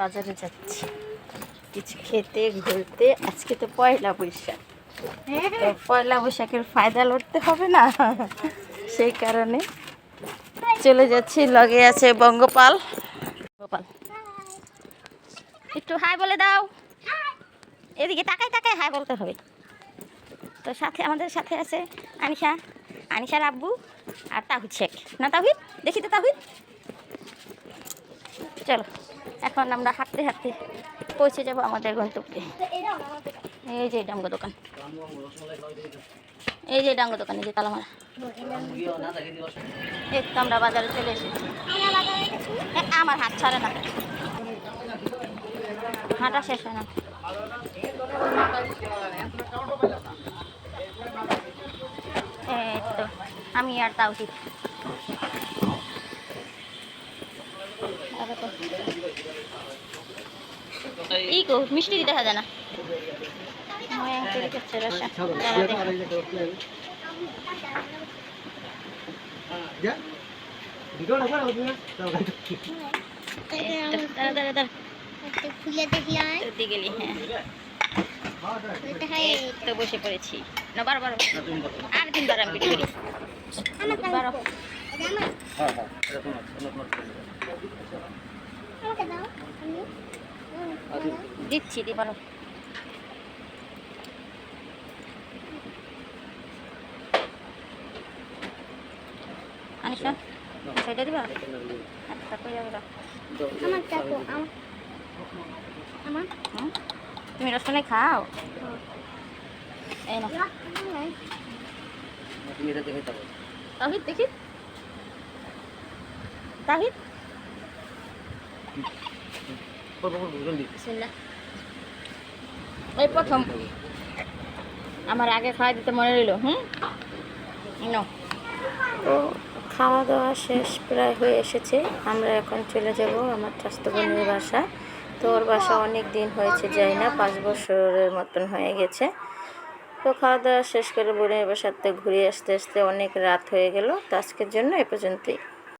বাজারে যাচ্ছি। কিছু খেতে ঘুরতে। আজকে তো পয়লা বৈশাখ। তো পয়লা বৈশাখের ফায়দা লড়তে হবে না? সেই কারণে চলে যাচ্ছি। লগে আছে বঙ্গপাল। গোপাল একটু হাই বলে দাও। এদিকে তাকাই তাকাই হাই বলতে হবে। তো সাথে আমাদের সাথে আছে আনিশা। আনিশার আব্বু আর তাহিদ শেখ। না তাহিদ? দেখি তো তাহিদ। চলো। এখন আমরা হাঁটতে হাঁটতে পৌঁছে যাব আমাদের গন্তব্যে। এই যে ডাঙ্গো দোকান। এই যে ডাঙ্গো দোকান, এই যে তালামারা। এই তো আমরা বাজারে চলে এসেছি। আমার হাত ছাড়ে না। হাঁটা শেষ হয় না। এই তো, আমি আর তাওহিদ। ই গো মিষ্টি দেখা যায় না। হ্যাঁ। বসে পড়েছি। না বারো বারো। আর তিনবার আমি ভিডিও করি বারো আমাকে দাও আমি দিচ্ছি দি বারো আনিসা সেটা দিবা? আচ্ছা কই যাবে আমার দেখো আমার। আমার? তুমি রসমালাই খাও? এই না তাহিদ দেখি? বিসমিল্লাহ। এই প্রথম। আমার আগে খাওয়া দিতে মনে রইল হুম? নো তো খাওয়া দাওয়া শেষ প্রায় হয়ে এসেছে। আমরা এখন চলে যাব আমার স্বাস্থ্য বোনের বাসা। তো ওর বাসা অনেক দিন হয়েছে যাই না পাঁচ বছরের মতন হয়ে গেছে। তো খাওয়া দাওয়া শেষ করে বোনের বাসাতে ঘুরে আসতে আসতে অনেক রাত হয়ে গেল। তো আজকের জন্য এ পর্যন্তই।